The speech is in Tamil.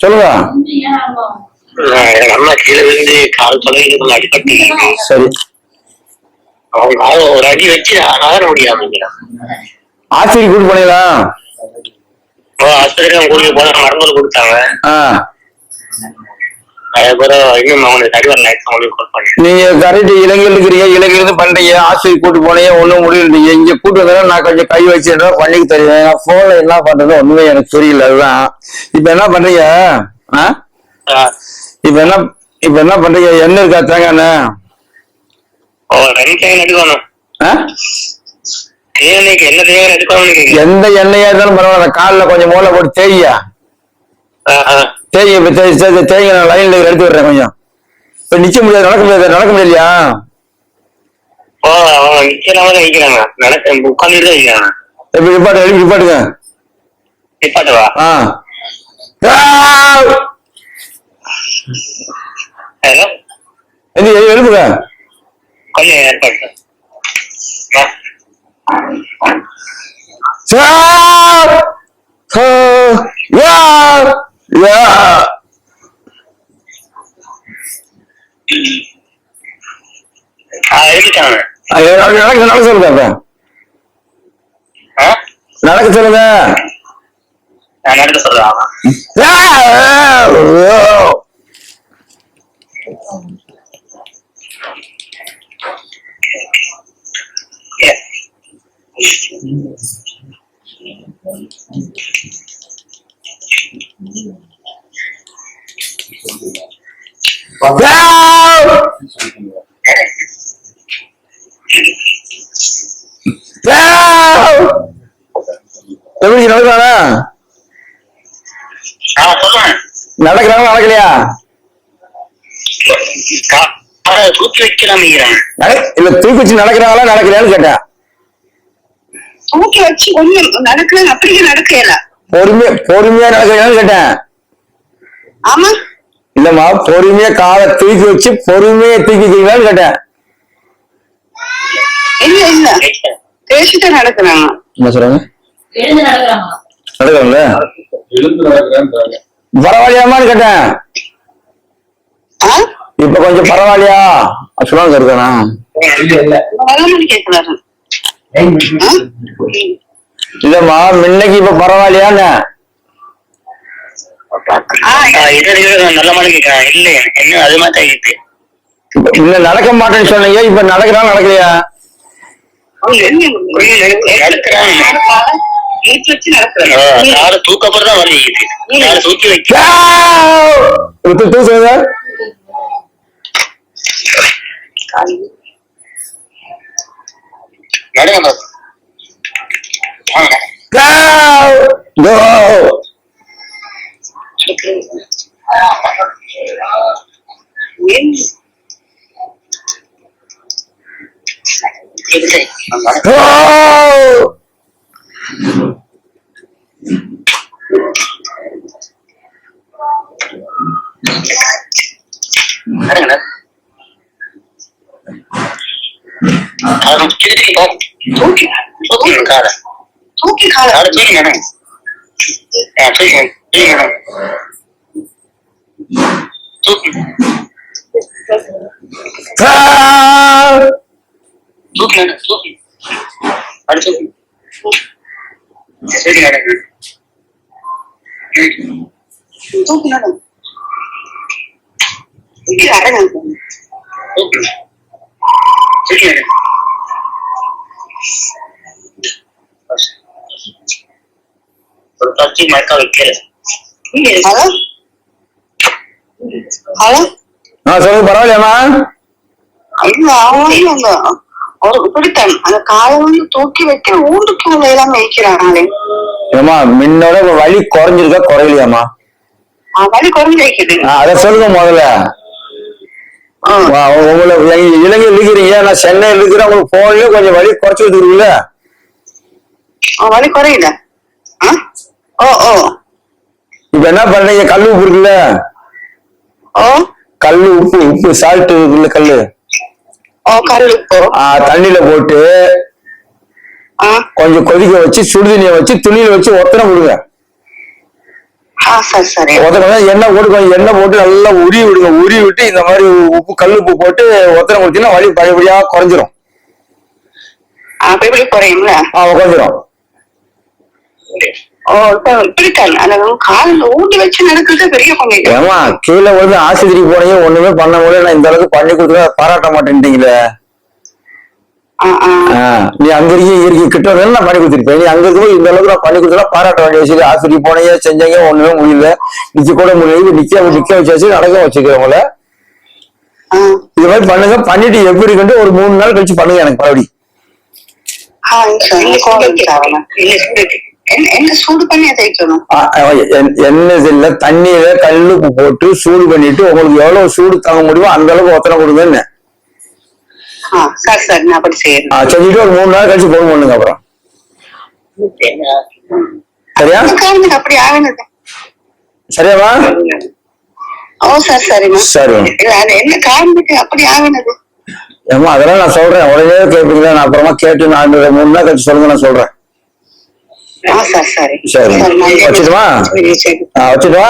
சொல்லுங்க. அம்மா கீழே விழுந்து கால் தொலைவில் கொஞ்சம் அடிபட்டு. சரி. அவங்க காலை ஒரு அடி வச்சு நகர முடியாதுங்க ஆச்சரிய கூட்டு போனீங்களா? ஆஸ்பத்திரி கூட்டிட்டு போன மருந்து கொடுத்தாங்க. நீங்க கரெக்ட் இலங்கையில் இருக்கிறீங்க இலங்கையில இருந்து பண்றீங்க ஆஸ்பத்திரி கூட்டு போனீங்க ஒண்ணும் முடியல இங்க கூட்டு வந்தா நான் கொஞ்சம் கை வச்சுட்டா பண்ணிக்கு நான் போன்ல என்ன பண்றது ஒண்ணுமே எனக்கு புரியல அதுதான். இப்ப என்ன பண்றீங்க? இப்ப என்ன இப்ப என்ன பண்றீங்க? என்ன இருக்கா எடுக்கணும். எந்த எண்ணெயா இருந்தாலும் பரவாயில்ல காலில் கொஞ்சம் மூளை போட்டு தேய்யா. தேய்ங்க இப்ப தேய்ங்க நான் லைன்ல எடுத்து விடுறேன் கொஞ்சம். இப்ப நிக்க முடியாது நடக்க முடியாது நடக்க முடியலையா? தான் நிக்கிறாங்க. நடக்க உட்காந்துட்டு தான் நிக்கிறாங்க. இப்ப நிப்பாட்டு எழுப்பி நிப்பாட்டுங்க நிப்பாட்டவா ஆ! ஹலோ? எழுப்புங்க. கொஞ்சம் ஏற்பாடு வா. சார்! ஆ, நடக்க நடக்க சொல்லுங்க நடக்க சொல்லுங்க. நடக்க சொல்றேன் எப்படி நடக்கிறானா நடக்கிறாங்க நடக்கலையா? இல்ல தூக்கி வச்சு நடக்கிறாங்களா நடக்கலையான்னு கேட்டேன். தூக்கி வச்சு ஒண்ணும் நடக்கல அப்படியே நடக்கல. பொறுமையா பொறுமையா நடக்கிறான்னு கேட்டேன். ஆமா. இல்லம்மா பொறுமையா காலை தூக்கி வச்சு பொறுமையா தூக்கிக்கிறீங்களான்னு கேட்டேன். இல்ல இல்ல. பேசிட்டு நடக்கிறாங்க என்ன சொல்றாங்க? நடக்கிறாங்களா பரவாயில்லையாமான்னு கேட்டேன். ஆ? இப்ப கொஞ்சம் பரவாயில்லையா? சொல்லுவாங்க இருக்கானா இல்ல இல்ல. வரலாமான்னு கேக்குறாரு. ஆ? இல்லம்மா முன்னைக்கு இப்ப பரவாயில்லையான்னு. நல்ல கேட்கறேன் இல்ல என்ன அது மாதிரி இன்னும் நடக்க மாட்டேன்னு சொன்னீங்க இப்ப நடக்கிறா நடக்கலையா? அவங்க என்ன நடக்கிறாங்க. காலை இழுத்து இல்லை. Go! நடுங்க காரை தூக்கி போ தூக்கி தூக்கி காரை தூக்கி காலை காரை தூக்கி நடுங்க ஆ, தூக்கி தூக்கி நடுங்க தூக்கி ஒரு பத்து மயக்கா வைக்கிறது ஹலோ ஹலோ ஆ சொல்லுங்க பரவாயில்லையாம்மா இல்ல அவங்க இல்ல ஒரு இப்படித்தான் அந்த காலை வந்து தூக்கி வைக்க ஊண்டுக்கு உள்ள எல்லாம் வைக்கிறாங்களே ஏம்மா முன்னோட வலி குறைஞ்சிருக்கா? குறையலையாம்மா? ஆ, வலி குறைஞ்சு வைக்குது அதை சொல்லுங்க முதல்ல. உங்களை இலங்கையில் இருக்கிறீங்க நான் சென்னையில் இருக்கிறேன். உங்களுக்கு போன்லயே கொஞ்சம் வலி குறைச்சு வச்சுக்கிறீங்கள ஆ, வலி குறையுத? ஓ ஓ. இப்ப என்ன பண்றீங்க? கல் உப்பு இருக்குல்ல? கல் உப்பு உப்பு சால்ட் இருக்குல்ல கல்லு? தண்ணியில போட்டு ஆ. கொஞ்சம் கொதிக்க வச்சு சுடுதண்ணியை வச்சு துணியில வச்சு ஒத்தனை விடுங்க. எண்ணெய் போட்டு கொஞ்சம் எண்ணெய் போட்டு நல்லா உருவி விடுங்க. உருவி விட்டு இந்த மாதிரி உப்பு கல் உப்பு போட்டு ஒத்தனை கொடுத்தீங்கன்னா வலி பழையபடியா குறைஞ்சிரும். ஆ குறைஞ்சிரும். ஏமா கீழே வந்து ஆஸ்பத்திரி போனீங்க ஒண்ணுமே பண்ண முடியல நான் இந்த அளவுக்கு பண்ணி கொடுத்தா பாராட்ட மாட்டேன்ட்டீங்களே நீ அங்க இருக்க இயற்கை கிட்ட நான் பண்ணி கொடுத்துருப்பேன் நீ அங்க இருக்கும்போது இந்த அளவுக்கு நான் பண்ணி கொடுத்தா பாராட்ட வேண்டிய விஷயம் ஆஸ்பத்திரி போனீங்க செஞ்சீங்க ஒண்ணுமே முடியல நிக்க கூட முடியல நிக்க நிக்க வச்சாச்சு நடக்க வச்சுக்கிறவங்கள இது மாதிரி பண்ணுங்க பண்ணிட்டு எப்படி இருக்குன்ட்டு ஒரு மூணு நாள் கழிச்சு பண்ணுங்க எனக்கு மறுபடி என்ன சூடு பண்ணி தேய்க்கணும் ஆ, ஆ, என்- எண்ணெய் இல்ல தண்ணியில கல்லுப்பு போட்டு சூடு பண்ணிட்டு உங்களுக்கு எவ்வளவு சூடு தாங்க முடியுமோ அந்த அளவுக்கு ஒத்தனை கொடுங்கன்னு ஆ சரி சரி நான் அப்படி செய்யறேன். ஆ, செஞ்சுட்டு ஒரு மூணு நாள் கழிச்சு போன் பண்ணுங்க அப்புறம். சரியா? சரியாமா ஓ சரி சரிம்மா. சரி. என்ன காரணத்துக்கு அப்படி ஆகினது ஏமா அதெல்லாம் நான் சொல்றேன். உடனே கேட்பீங்களா? நான் அப்புறமா கேட்டு நான் மூணு நாள் கழிச்சு சொல்லுங்க நான் சொல்றேன். ஆ சரி சரி. சரி. நான் வச்சிடுவா?